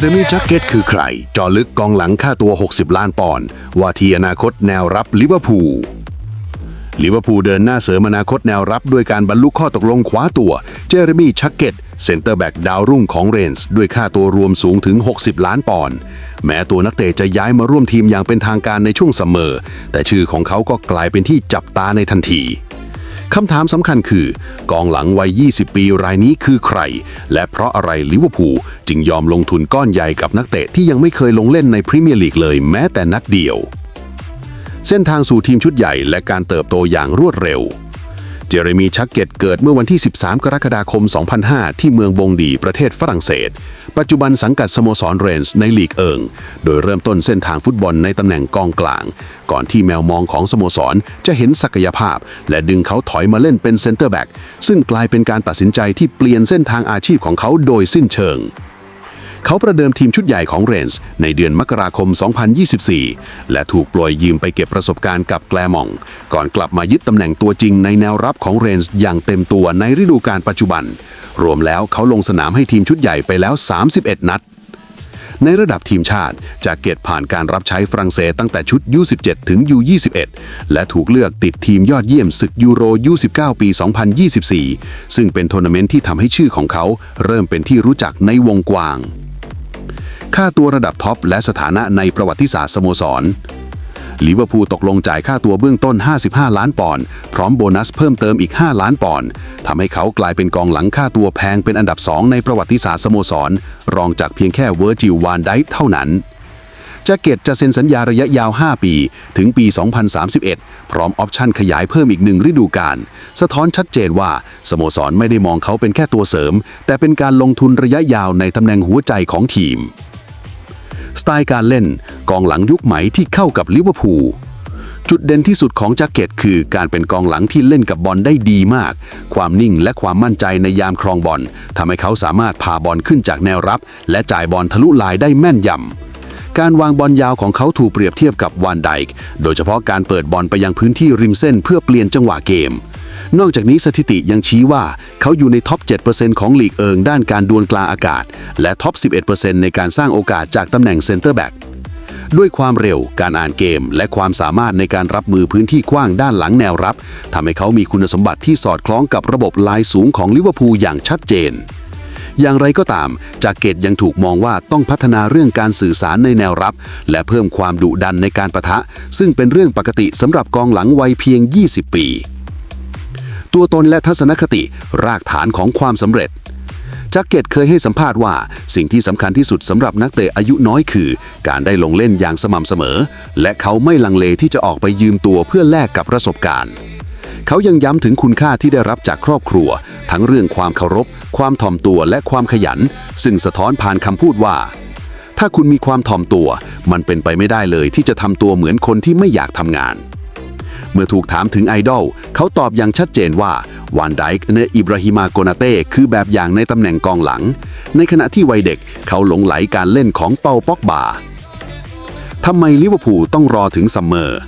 เรมี่จักเก็ตคือใคร จอลึกกองหลังค่าตัว 60 ล้านปอนด์ว่าที่อนาคตแนวรับลิเวอร์พูลลิเวอร์พูลเดินหน้าเสริมอนาคตแนวรับด้วยการบรรลุข้อตกลงคว้าตัว เจเรมี่ชักเก็ตเซนเตอร์แบ็กดาวรุ่งของเรนส์ด้วยค่าตัวรวมสูงถึง 60 ล้านปอนด์แม้ตัวนักเตะจะย้ายมาร่วมทีมอย่างเป็นทางการในช่วงซัมเมอร์ แต่ชื่อของเขาก็กลายเป็นที่จับตาในทันที คำถามสำคัญคือ กองหลังวัย 20 ปีรายนี้คือใคร และเพราะอะไรลิเวอร์พูลจึงยอมลงทุนก้อนใหญ่กับนักเตะที่ยังไม่เคยลงเล่นในพรีเมียร์ลีกเลยแม้แต่นัดเดียว เส้นทางสู่ทีมชุดใหญ่และการเติบโตอย่างรวดเร็ว เจเรมีชักเก็ตเกิดเมื่อวันที่ 13 กรกฎาคม 2005 ที่เมืองบงดี ประเทศฝรั่งเศส ปัจจุบันสังกัดสโมสรเรนส์ในลีกเอิง โดยเริ่มต้นเส้นทางฟุตบอลในตำแหน่งกองกลาง ก่อนที่แมวมองของสโมสรจะเห็นศักยภาพ และดึงเขาถอยมาเล่นเป็นเซนเตอร์แบ็กซึ่งกลายเป็นการตัดสินใจที่เปลี่ยนเส้นทางอาชีพของเขาโดยสิ้นเชิง เขาประเดิมทีมชุดใหญ่ของเรนส์ในเดือนมกราคม 2024 และถูกปล่อยยืมไปเก็บประสบการณ์กับแกลมอง ก่อนกลับมายึดตำแหน่งตัวจริงในแนวรับของเรนส์อย่างเต็มตัวในฤดูกาลปัจจุบัน รวมแล้วเขาลงสนามให้ทีมชุดใหญ่ไปแล้ว 31 นัดในระดับทีมชาติจากเกตผ่านการรับใช้ฝรั่งเศสตั้งแต่ชุด U17 ถึง U21 และถูกเลือกติดทีมยอดเยี่ยมศึกยูโร U19 ปี 2024 ซึ่งเป็นทัวร์นาเมนต์ที่ทำให้ชื่อของเขาเริ่มเป็นที่รู้จักในวงกว้าง ค่าตัวระดับท็อปและสถานะในประวัติศาสตร์สโมสรลิเวอร์พูลตกลงจ่ายค่าตัวเบื้องต้น 55 ล้านปอนด์พร้อมโบนัสเพิ่มเติมอีก 5 ล้านปอนด์ทำให้เขากลายเป็นกองหลังค่าตัวแพงเป็นอันดับ 2 ในประวัติศาสตร์สโมสร รองจากเพียงแค่เวอร์จิลวานไดท์เท่านั้นจ็คเกตจะเซ็นสัญญาระยะยาว 5 ปี ถึงปี 2031 พร้อมออปชั่นขยายเพิ่มอีกหนึ่งฤดูกาลสะท้อนชัดเจนว่า สโมสรไม่ได้มองเขาเป็นแค่ตัวเสริม แต่เป็นการลงทุนระยะยาวในตำแหน่งหัวใจของทีม สไตล์การเล่นกองหลังยุคใหม่ที่เข้ากับลิเวอร์พูลจุดเด่นที่สุดของจ็คเก็ตคือการเป็นกองหลังที่เล่นกับบอลได้ดีมาก ความนิ่งและความมั่นใจในยามครองบอลทำให้เขาสามารถพาบอลขึ้นจากแนวรับ และจ่ายบอลทะลุลายได้แม่นยำ การวางบอลยาวของเขาถูกเปรียบเทียบกับวานไดค์โดยเฉพาะการเปิดบอลไปยังพื้นที่ริมเส้นเพื่อเปลี่ยนจังหวะเกม นอกจากนี้สถิติยังชี้ว่าเขาอยู่ในท็อป 7%ของลีกเอิงด้านการดวลกลางอากาศ และท็อป 11%ในการสร้างโอกาสจากตำแหน่งเซนเตอร์แบ็กด้วยความเร็ว การอ่านเกม และความสามารถในการรับมือพื้นที่กว้างด้านหลังแนวรับทำให้เขามีคุณสมบัติที่สอดคล้องกับระบบลายสูงของลิเวอร์พูลอย่างชัดเจน อย่างไรก็ตาม จากเกตยังถูกมองว่าต้องพัฒนาเรื่องการสื่อสารในแนวรับ และเพิ่มความดุดันในการประทะ ซึ่งเป็นเรื่องปกติสำหรับกองหลังวัยเพียง 20 ปี ตัวตนและทัศนคติ รากฐานของความสำเร็จจักเก็ตเคยให้สัมภาษณ์ว่าสิ่งที่สำคัญที่สุดสำหรับนักเตะอายุน้อยคือ การได้ลงเล่นอย่างสม่ำเสมอ และเขาไม่ลังเลที่จะออกไปยืมตัวเพื่อแลกกับประสบการณ์ เขายังย้ำถึงคุณค่าที่ได้รับจากครอบครัว ทั้งเรื่องความเคารพ ความถ่อมตัวและความขยัน ซึ่งสะท้อนผ่านคำพูดว่า ถ้าคุณมีความถ่อมตัว มันเป็นไปไม่ได้เลยที่จะทำตัวเหมือนคนที่ไม่อยากทำงาน เมื่อถูกถามถึงไอดอลเขาตอบอย่างชัดเจนว่าวานไดค์เนอิบราฮิมาโกนาเต้คือแบบอย่างในตำแหน่งกองหลัง ในขณะที่วัยเด็กเขาหลงไหลการเล่นของเปาป็อกบาทำไมลิเวอร์พูลต้องรอถึงซัมเมอร์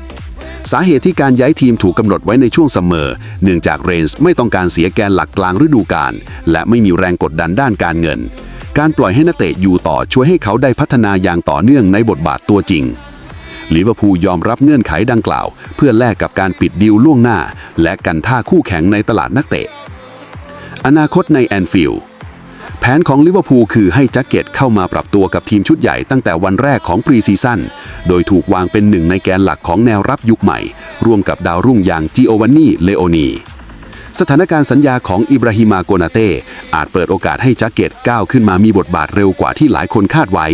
สาเหตุที่การย้ายทีมถูกกำหนดไว้ในช่วงซัมเมอร์เนื่องจากเรนส์ไม่ต้องการเสียแกนหลักกลางฤดูกาลและไม่มีแรงกดดันด้านการเงิน การปล่อยให้นักเตะอยู่ต่อช่วยให้เขาได้พัฒนาอย่างต่อเนื่องในบทบาทตัวจริง ลิเวอร์พูลยอมรับเงื่อนไขดังกล่าว เพื่อแลกกับการปิดดีลล่วงหน้า และกันท่าคู่แข่งในตลาดนักเตะ อนาคตในแอนฟิลด์แผนของลิเวอร์พูลคือให้แจ็คเก็ตเข้ามาปรับตัวกับทีมชุดใหญ่ตั้งแต่วันแรกของปรีซีซั่น โดยถูกวางเป็นหนึ่งในแกนหลักของแนวรับยุคใหม่ ร่วมกับดาวรุ่งอย่างจิโอวานนี่ เลโอนีสถานการณ์สัญญาของอิบราฮิมาโกนาเต้อาจเปิดโอกาสให้แจ็คเก็ตก้าวขึ้นมามีบทบาทเร็วกว่าที่หลายคนคาดไว้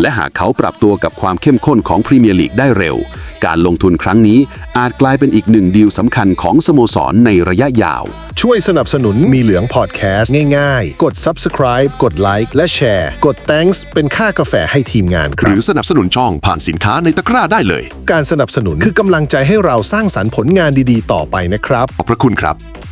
และหากเขาปรับตัวกับความเข้มข้นของพรีเมียร์ลีกได้เร็ว การลงทุนครั้งนี้อาจกลายเป็นอีกหนึ่งดีลสำคัญของสโมสรในระยะยาว ช่วยสนับสนุนมีเหลืองพอดแคสต์ง่ายๆ กด subscribe กดไลค์และแชร์กด thanks เป็นค่ากาแฟให้ทีมงานคหรัรืบ อสนับสนุนช่องผ่านสินค้าในตะกร้าได้เลย การสนับสนุนคือกำลังใจให้เราสร้างสรรค์ผลงานดีๆ ต่อไปนะครับ ขอบพระคุณครับ